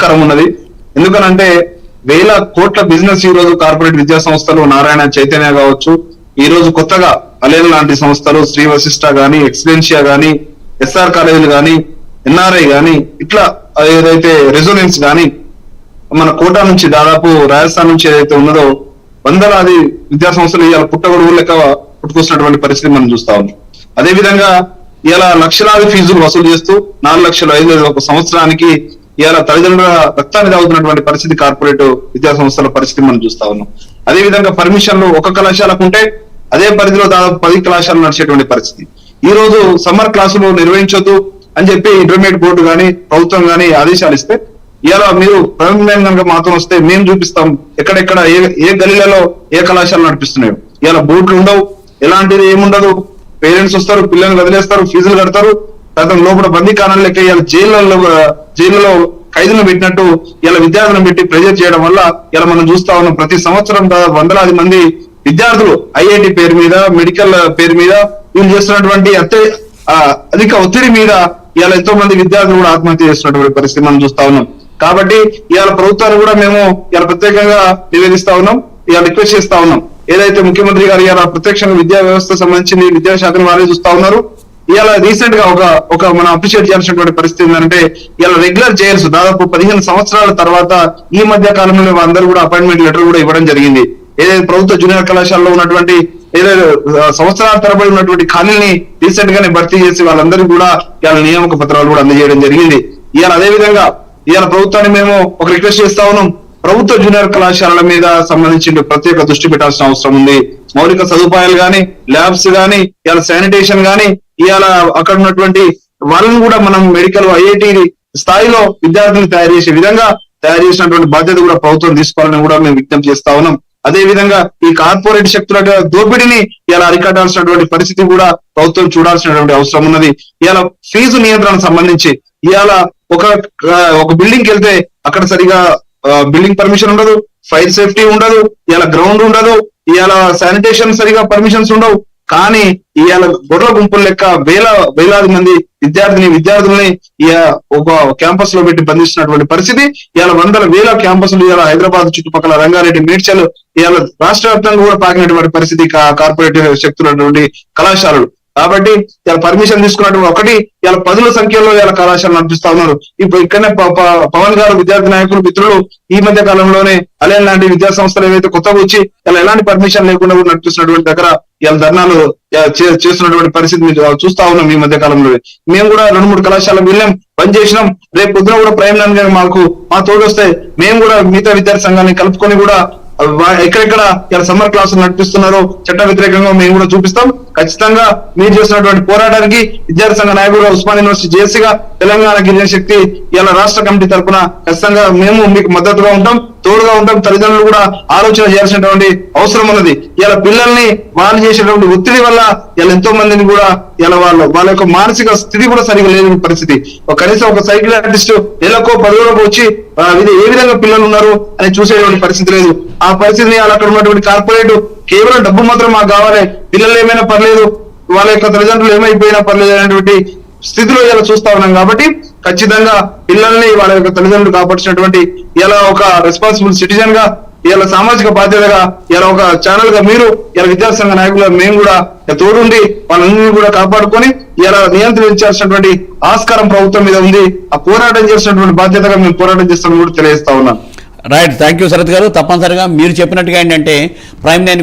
ఆస్కారం ఉన్నది. ఎందుకనంటే వేల కోట్ల బిజినెస్ ఈ రోజు కార్పొరేట్ విద్యా సంస్థలు నారాయణ చైతన్య కావచ్చు ఈ రోజు కొత్తగా అలేన్ లాంటి సంస్థలు శ్రీ వశిష్ట గాని ఎక్స్లెన్షియా గాని ఎస్ఆర్ కాలేజీలు గాని ఎన్ఆర్ఐ గాని ఇట్లా ఏదైతే రెజోనెన్స్ గాని మన కోట నుంచి దాదాపు రాజస్థాన్ నుంచి ఏదైతే ఉన్నదో వందలాది విద్యా సంస్థలు ఇవాళ పుట్టగొడుగు లెక్క పుట్టుకొస్తున్నటువంటి పరిస్థితి మనం చూస్తా ఉన్నాం. అదే విధంగా ఇలా లక్షలాది ఫీజులు వసూలు చేస్తూ నాలుగు లక్షల ఐదు ఒక సంవత్సరానికి ఇవాళ తల్లిదండ్రుల రక్తాన్ని తాగుతున్నటువంటి పరిస్థితి కార్పొరేట్ విద్యా సంస్థల పరిస్థితి మనం చూస్తా ఉన్నాం. అదే విధంగా పర్మిషన్లు ఒక కళాశాలకు ఉంటే అదే పరిధిలో దాదాపు పది కళాశాలలు నడిచేటువంటి పరిస్థితి. ఈ రోజు సమ్మర్ క్లాసులు నిర్వహించొద్దు అని చెప్పి ఇంటర్మీడియట్ బోర్డు కానీ ప్రభుత్వం కానీ ఆదేశాలు ఇస్తే ఇలా మీరు ప్రైవేట్ కనుక మాత్రం వస్తే మేము చూపిస్తాం ఎక్కడెక్కడ ఏ ఏ గలీలలో ఏ కళాశాల నడిపిస్తున్నాయో. ఇలా బోర్డులు ఉండవు. ఎలాంటిది ఏముండదు. పేరెంట్స్ వస్తారు పిల్లల్ని వదిలేస్తారు ఫీజులు కడతారు. తర్వాత లోపల బందీ కారణాలు లెక్క ఇలా జైళ్ళలో జైల్లో ఖైదులను పెట్టినట్టు ఇలా విద్యార్థులను పెట్టి ప్రెజర్ చేయడం వల్ల ఇలా మనం చూస్తా ఉన్నాం. ప్రతి సంవత్సరం దాదాపు వందలాది మంది విద్యార్థులు ఐఐటి పేరు మీద మెడికల్ పేరు మీద వీళ్ళు చేస్తున్నటువంటి అత్య అధిక ఒత్తిడి మీద ఇవాళ ఎంతో మంది విద్యార్థులు కూడా ఆత్మహత్య చేస్తున్నటువంటి పరిస్థితి మనం చూస్తా ఉన్నాం. కాబట్టి ఇవాళ ప్రభుత్వాన్ని కూడా మేము ఇవాళ ప్రత్యేకంగా నివేదిస్తా ఉన్నాం. ఇవాళ రిక్వెస్ట్ చేస్తా ఉన్నాం. ఏదైతే ముఖ్యమంత్రి గారు ఇవాళ ప్రత్యక్షంగా విద్యా వ్యవస్థ సంబంధించి విద్యాశాఖను వారే చూస్తా ఉన్నారు. ఇవాళ రీసెంట్గా ఒక ఒక మనం అప్రిషియేట్ చేయాల్సినటువంటి పరిస్థితి ఏంటంటే ఇలా రెగ్యులర్ చేయర్స్ దాదాపు పదిహేను సంవత్సరాల తర్వాత ఈ మధ్య కాలంలో అందరూ కూడా అపాయింట్మెంట్ లెటర్ కూడా ఇవ్వడం జరిగింది. ఏదైతే ప్రభుత్వ జూనియర్ కళాశాలలో ఉన్నటువంటి ఏదైతే సంవత్సరాల తరబడి ఉన్నటువంటి ఖాళీని రీసెంట్ గానే భర్తీ చేసి వాళ్ళందరికీ కూడా ఇవాళ నియామక పత్రాలు కూడా అందజేయడం జరిగింది. ఇవాళ అదే విధంగా ఇవాళ ప్రభుత్వాన్ని మేము ఒక రిక్వెస్ట్ చేస్తా ఉన్నాం. ప్రభుత్వ జూనియర్ కళాశాలల మీద సంబంధించి ప్రత్యేక దృష్టి పెట్టాల్సిన అవసరం ఉంది. మౌలిక సదుపాయాలు గాని ల్యాబ్స్ గాని ఇవాళ శానిటేషన్ గాని ఇవాళ అక్కడ ఉన్నటువంటి వాళ్ళని కూడా మనం మెడికల్ ఐఐటి స్థాయిలో విద్యార్థులను తయారు చేసే విధంగా తయారు చేసినటువంటి బాధ్యత కూడా ప్రభుత్వం తీసుకోవాలని కూడా మేము విజ్ఞప్తి చేస్తా ఉన్నాం. అదే విధంగా ఈ కార్పొరేట్ శక్తుల దోపిడీని ఇలా అరికట్టాల్సినటువంటి పరిస్థితి కూడా ప్రభుత్వం చూడాల్సినటువంటి అవసరం ఉన్నది. ఇలా ఫీజు నియంత్రణ సంబంధించి ఇవాళ ఒక ఒక బిల్డింగ్ వెళ్తే అక్కడ సరిగా బిల్డింగ్ పర్మిషన్ ఉండదు ఫైర్ సేఫ్టీ ఉండదు ఇలా గ్రౌండ్ ఉండదు ఇవాళ శానిటేషన్ సరిగా పర్మిషన్స్ ఉండవు. కానీ ఇవాళ గొర్రెల గుంపులు లెక్క వేల వేలాది మంది విద్యార్థిని విద్యార్థుల్ని ఇయ- ఒక క్యాంపస్లో పెట్టి బంధిస్తున్నటువంటి పరిస్థితి. ఇవాళ వందల వేల క్యాంపస్లు ఇవాళ హైదరాబాద్ చుట్టుపక్కల రంగారెడ్డి మేడ్చల్ ఇవాళ రాష్ట్ర వ్యాప్తంగా కూడా పాకినటువంటి పరిస్థితి కార్పొరేట్ శక్తులటువంటి కళాశాలలు. కాబట్టి ఇలా పర్మిషన్ తీసుకున్నటువంటి ఒకటి ఇలా పదుల సంఖ్యలో ఇలా కళాశాలలు నడిపిస్తా ఉన్నారు. ఇప్పుడు ఇక్కడనే పవన్ గారు విద్యార్థి నాయకులు మిత్రులు ఈ మధ్య కాలంలోనే అలే లాంటి విద్యా సంస్థలు ఏవైతే కొత్తగా వచ్చి ఇలా ఎలాంటి పర్మిషన్ లేకుండా కూడా నడిపిస్తున్నటువంటి దగ్గర ఇలా ధర్నాలు చేస్తున్నటువంటి పరిస్థితి మీరు చూస్తా ఉన్నాం ఈ మధ్య కాలంలో మేము కూడా రెండు మూడు కళాశాలకు వెళ్ళాం పని చేసినాం. రేపు పొద్దున కూడా ప్రైమ్ గారు మాకు మా తోడు వస్తే మేము కూడా మిగతా విద్యార్థి సంఘాన్ని కలుపుకొని కూడా ఎక్కడెక్కడ ఇలా సమ్మర్ క్లాసులు నడిపిస్తున్నారో చట్ట వ్యతిరేకంగా మేము కూడా చూపిస్తాం. ఖచ్చితంగా మీరు చేస్తున్నటువంటి పోరాటానికి విద్యార్థి సంఘ నాయకుడుగా ఉస్మాన్ యూనివర్సిటీ జేసీగా తెలంగాణ గిరిజన శక్తి ఇలా రాష్ట్ర కమిటీ తరపున ఖచ్చితంగా మేము మీకు మద్దతుగా ఉంటాం తోడుగా ఉంటాం తల్లిదండ్రులు కూడా ఆలోచన చేయాల్సినటువంటి అవసరం ఉన్నది. ఇలా పిల్లల్ని వాళ్ళు చేసేటువంటి ఒత్తిడి వల్ల ఇలా ఎంతో మందిని కూడా ఇలా వాళ్ళు వాళ్ళ యొక్క మానసిక స్థితి కూడా సరిగా లేని పరిస్థితి. కనీసం ఒక సైకియాట్రిస్ట్ నెలకో పదివేలకు వచ్చి ఇది ఏ విధంగా పిల్లలు ఉన్నారు అని చూసేటువంటి పరిస్థితి లేదు. ఆ పరిస్థితిని అలా అక్కడ ఉన్నటువంటి కార్పొరేట్ కేవలం డబ్బు మాత్రం మాకు కావాలి. పిల్లలు ఏమైనా పర్లేదు వాళ్ళ యొక్క తల్లిదండ్రులు ఏమైపోయినా పర్లేదు అనేటువంటి స్థితిలో ఇలా చూస్తా ఉన్నాం కాబట్టి ఖచ్చితంగా పిల్లల్ని వాళ్ళ యొక్క తల్లిదండ్రులు కాపాడుతున్నటువంటి ఇలా ఒక రెస్పాన్సిబుల్ సిటిజన్గా ఇలా సామాజిక బాధ్యతగా ఇలా ఒక ఛానల్గా మీరు ఇలా విద్యాసంఘ నాయకులుగా మేము కూడా తోడుండి వాళ్ళందరినీ కూడా కాపాడుకొని ఇలా నియంత్రించాల్సినటువంటి ఆస్కారం ప్రభుత్వం మీద ఉంది. ఆ పోరాటం చేసినటువంటి బాధ్యతగా మేము పోరాటం చేస్తామని కూడా తెలియజేస్తా ఉన్నాం. రైట్ థ్యాంక్ యూ శరత్ గారు. తప్పనిసరిగా మీరు చెప్పినట్టుగా ఏంటంటే ప్రైమ్ లైన్